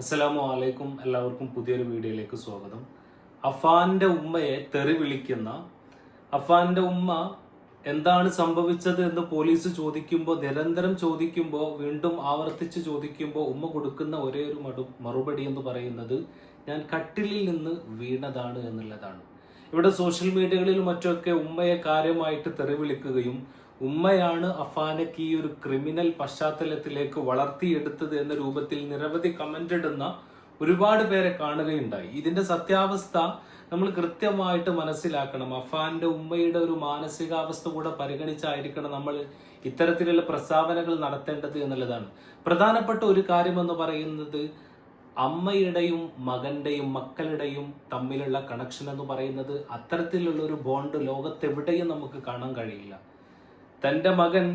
അസ്സലാമു അലൈക്കും എല്ലാവർക്കും പുതിയൊരു വീഡിയോയിലേക്ക് സ്വാഗതം. അഫാന്റെ ഉമ്മയെ തെറി വിളിക്കുന്ന അഫാന്റെ ഉമ്മ എന്താണ് സംഭവിച്ചത് എന്ന് പോലീസ് ചോദിക്കുമ്പോൾ നിരന്തരം ചോദിക്കുമ്പോൾ വീണ്ടും ആവർത്തിച്ച് ചോദിക്കുമ്പോൾ ഉമ്മ കൊടുക്കുന്ന ഒരേ ഒരു മടു മറുപടി എന്ന് പറയുന്നത് ഞാൻ കട്ടിലിൽ നിന്ന് വീണതാണ് എന്നുള്ളതാണ്. ഇവിടെ സോഷ്യൽ മീഡിയകളിൽ മറ്റൊക്കെ ഉമ്മയെ കാര്യമായിട്ട് തെറി വിളിക്കുകയും ഉമ്മയാണ് അഫാനക്ക് ഈ ഒരു ക്രിമിനൽ പശ്ചാത്തലത്തിലേക്ക് വളർത്തിയെടുത്തത് എന്ന രൂപത്തിൽ നിരവധി കമന്റ് ഇടുന്ന ഒരുപാട് പേരെ കാണുകയുണ്ടായി. ഇതിന്റെ സത്യാവസ്ഥ നമ്മൾ കൃത്യമായിട്ട് മനസ്സിലാക്കണം. അഫാന്റെ ഉമ്മയുടെ ഒരു മാനസികാവസ്ഥ കൂടെ പരിഗണിച്ചായിരിക്കണം നമ്മൾ ഇത്തരത്തിലുള്ള പ്രസ്താവനകൾ നടത്തേണ്ടത് എന്നുള്ളതാണ്. പ്രധാനപ്പെട്ട ഒരു കാര്യം എന്ന് പറയുന്നത് അമ്മയുടെയും മകന്റെയും മക്കളുടെയും തമ്മിലുള്ള കണക്ഷൻ എന്ന് പറയുന്നത് അത്തരത്തിലുള്ള ഒരു ബോണ്ട് ലോകത്തെവിടെയും നമുക്ക് കാണാൻ കഴിയില്ല. തന്റെ മകൻ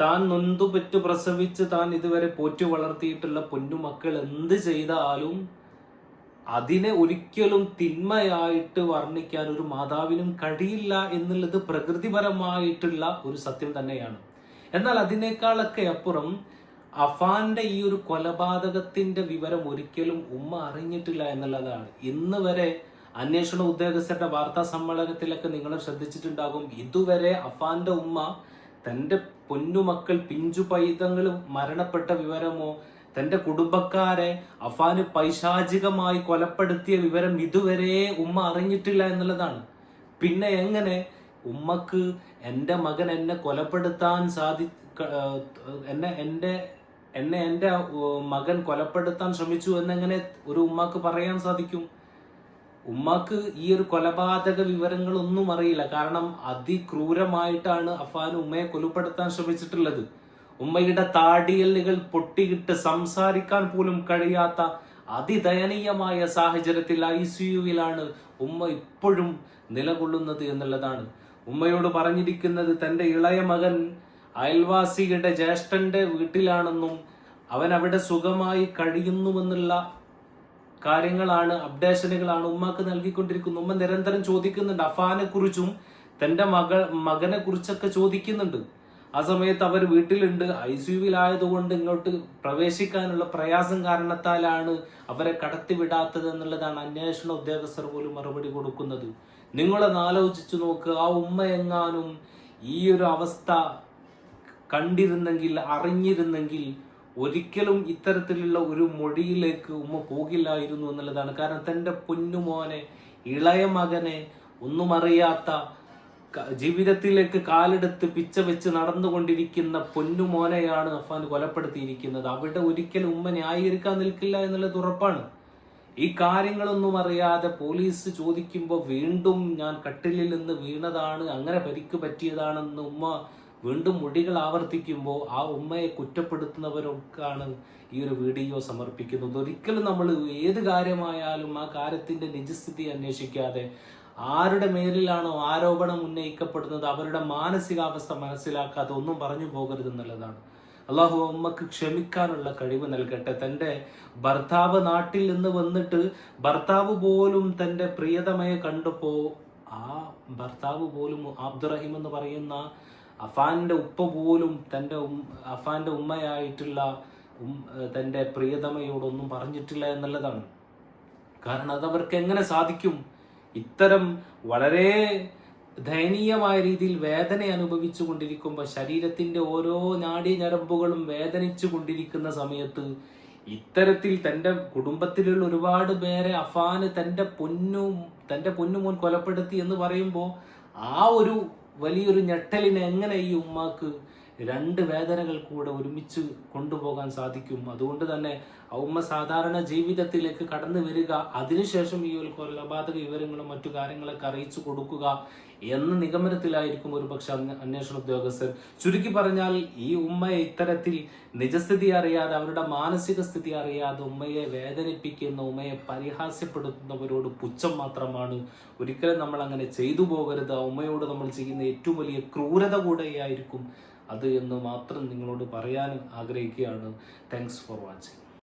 താൻ നൊന്തുപെറ്റു പ്രസവിച്ച് താൻ ഇതുവരെ പോറ്റു വളർത്തിയിട്ടുള്ള പൊന്നുമക്കൾ എന്ത് ചെയ്താലും അതിനെ ഒരിക്കലും തിന്മയായിട്ട് വർണിക്കാൻ ഒരു മാതാവിനും കഴിയില്ല എന്നുള്ളത് പ്രകൃതിപരമായിട്ടുള്ള ഒരു സത്യം തന്നെയാണ്. എന്നാൽ അതിനേക്കാളൊക്കെ അപ്പുറം അഫാന്റെ ഈ ഒരു കൊലപാതകത്തിന്റെ വിവരം ഒരിക്കലും ഉമ്മ അറിഞ്ഞിട്ടില്ല എന്നുള്ളതാണ്. ഇന്ന് വരെ അന്വേഷണ ഉദ്യോഗസ്ഥരുടെ വാർത്താ സമ്മേളനത്തിലൊക്കെ നിങ്ങൾ ശ്രദ്ധിച്ചിട്ടുണ്ടാകും. ഇതുവരെ അഫാന്റെ ഉമ്മ തന്റെ പൊന്നുമക്കൾ പിഞ്ചു പൈതങ്ങൾ മരണപ്പെട്ട വിവരമോ തന്റെ കുടുംബക്കാരെ അഫാന് പൈശാചികമായി കൊലപ്പെടുത്തിയ വിവരം ഇതുവരെ ഉമ്മ അറിഞ്ഞിട്ടില്ല എന്നുള്ളതാണ്. പിന്നെ എങ്ങനെ ഉമ്മക്ക് എന്റെ മകൻ എന്നെ കൊലപ്പെടുത്താൻ സാധി എന്നെ എന്റെ എന്നെ എന്റെ മകൻ കൊലപ്പെടുത്താൻ ശ്രമിച്ചു എന്നെങ്ങനെ ഒരു ഉമ്മക്ക് പറയാൻ സാധിക്കും? ഉമ്മാക്ക് ഈ ഒരു കൊലപാതക വിവരങ്ങളൊന്നും അറിയില്ല. കാരണം അതിക്രൂരമായിട്ടാണ് അഫാൻ ഉമ്മയെ കൊലപ്പെടുത്താൻ ശ്രമിച്ചിട്ടുള്ളത്. ഉമ്മയുടെ താടിയല്ലുകൾ പൊട്ടിയിട്ട് സംസാരിക്കാൻ പോലും കഴിയാത്ത അതിദയനീയമായ സാഹചര്യത്തിൽ ഐ സിയുവിലാണ് ഉമ്മ ഇപ്പോഴും നിലകൊള്ളുന്നത് എന്നുള്ളതാണ്. ഉമ്മയോട് പറഞ്ഞിരിക്കുന്നത് തന്റെ ഇളയ മകൻ അയൽവാസിയുടെ ജ്യേഷ്ഠന്റെ വീട്ടിലാണെന്നും അവൻ അവിടെ സുഖമായി കഴിയുന്നുവെന്നുള്ള കാര്യങ്ങളാണ് അപ്ഡേഷനുകളാണ് ഉമ്മക്ക് നൽകിക്കൊണ്ടിരിക്കുന്നത്. ഉമ്മ നിരന്തരം ചോദിക്കുന്നുണ്ട് അഫാനെ കുറിച്ചും തന്റെ മകൾ മകനെ കുറിച്ചൊക്കെ ചോദിക്കുന്നുണ്ട്. ആ സമയത്ത് അവർ വീട്ടിലുണ്ട്. ഐ സി യുവിലായതുകൊണ്ട് ഇങ്ങോട്ട് പ്രവേശിക്കാനുള്ള പ്രയാസം കാരണത്താലാണ് അവരെ കടത്തിവിടാത്തത് എന്നുള്ളതാണ് അന്വേഷണ ഉദ്യോഗസ്ഥർ പോലും മറുപടി കൊടുക്കുന്നത്. നിങ്ങളൊന്ന് ആലോചിച്ചു നോക്ക് ആ ഉമ്മ എങ്ങാനും ഈ ഒരു അവസ്ഥ കണ്ടിരുന്നെങ്കിൽ അറിഞ്ഞിരുന്നെങ്കിൽ ഒരിക്കലും ഇത്തരത്തിലുള്ള ഒരു മൊഴിയിലേക്ക് ഉമ്മ പോകില്ലായിരുന്നു എന്നുള്ളതാണ്. കാരണം തന്റെ പൊന്നുമോനെ ഇളയ മകനെ ഒന്നും അറിയാത്ത ജീവിതത്തിലേക്ക് കാലെടുത്ത് പിച്ച വെച്ച് നടന്നുകൊണ്ടിരിക്കുന്ന പൊന്നുമോനെയാണ് അഫാൻ കൊലപ്പെടുത്തിയിരിക്കുന്നത്. അവിടെ ഒരിക്കലും ഉമ്മ ന്യായീകരിക്കാൻ നിൽക്കില്ല എന്നുള്ളത് ഉറപ്പാണ്. ഈ കാര്യങ്ങളൊന്നും അറിയാതെ പോലീസ് ചോദിക്കുമ്പോൾ വീണ്ടും ഞാൻ കട്ടിലിൽ നിന്ന് വീണതാണ് അങ്ങനെ പരിക്ക് പറ്റിയതാണെന്ന് ഉമ്മ വീണ്ടും മുടികൾ ആവർത്തിക്കുമ്പോൾ ആ ഉമ്മയെ കുറ്റപ്പെടുത്തുന്നവരൊക്കെയാണ് ഈ ഒരു വീഡിയോ സമർപ്പിക്കുന്നത്. ഒരിക്കലും നമ്മൾ ഏത് കാര്യമായാലും ആ കാര്യത്തിന്റെ നിജസ്ഥിതി അന്വേഷിക്കാതെ ആരുടെ മേലിലാണോ ആരോപണം ഉന്നയിക്കപ്പെടുന്നത് അവരുടെ മാനസികാവസ്ഥ മനസ്സിലാക്കാതെ ഒന്നും പറഞ്ഞു പോകരുത് എന്നുള്ളതാണ്. അള്ളാഹു അമ്മയ്ക്ക് ക്ഷമിക്കാനുള്ള കഴിവ് നൽകട്ടെ. തന്റെ ഭർത്താവ് നാട്ടിൽ നിന്ന് വന്നിട്ട് ഭർത്താവ് പോലും തന്റെ പ്രിയതമയെ കണ്ടപ്പോ ആ ഭർത്താവ് പോലും അബ്ദുറഹിം എന്ന് പറയുന്ന അഫാന്റെ ഉപ്പ പോലും തന്റെ അഫാന്റെ ഉമ്മയായിട്ടുള്ള തന്റെ പ്രിയതമയോടൊന്നും പറഞ്ഞിട്ടില്ല എന്നുള്ളതാണ്. കാരണം അത് അവർക്ക് എങ്ങനെ സാധിക്കും? ഇത്തരം വളരെ ദയനീയമായ രീതിയിൽ വേദന അനുഭവിച്ചു കൊണ്ടിരിക്കുമ്പോൾ ശരീരത്തിന്റെ ഓരോ നാഡീ ഞരമ്പുകളും വേദനിച്ചു കൊണ്ടിരിക്കുന്ന സമയത്ത് ഇത്തരത്തിൽ തന്റെ കുടുംബത്തിലുള്ള ഒരുപാട് പേരെ അഫാന് തന്റെ പൊന്നു തന്റെ പൊന്നുമോൻ കൊലപ്പെടുത്തി എന്ന് പറയുമ്പോൾ ആ ഒരു വലിയൊരു ഞെട്ടലിനെ എങ്ങനെ ഈ ഉമ്മാക്ക് രണ്ട് വേദനകൾ കൂടെ ഒരുമിച്ച് കൊണ്ടുപോകാൻ സാധിക്കും. അതുകൊണ്ട് തന്നെ ഔമ്മ സാധാരണ ജീവിതത്തിലേക്ക് കടന്നു വരിക അതിനുശേഷം ഈ ഒരു കൊലപാതക വിവരങ്ങളും മറ്റു കാര്യങ്ങളൊക്കെ അറിയിച്ചു കൊടുക്കുക എന്ന നിഗമനത്തിലായിരിക്കും ഒരു പക്ഷെ അന്വേഷണ ഉദ്യോഗസ്ഥർ. ചുരുക്കി പറഞ്ഞാൽ ഈ ഉമ്മയെ ഇത്തരത്തിൽ നിജസ്ഥിതി അറിയാതെ അവരുടെ മാനസിക സ്ഥിതി അറിയാതെ ഉമ്മയെ വേദനിപ്പിക്കുന്ന ഉമ്മയെ പരിഹാസ്യപ്പെടുത്തുന്നവരോട് പുച്ഛം മാത്രമാണ്. ഒരിക്കലും നമ്മൾ അങ്ങനെ ചെയ്തു പോകരുത്. ഉമ്മയോട് നമ്മൾ ചെയ്യുന്ന ഏറ്റവും വലിയ ക്രൂരത കൂടെയായിരിക്കും അത് എന്ന് മാത്രം നിങ്ങളോട് പറയാൻ ആഗ്രഹിക്കുകയാണ്. Thanks for watching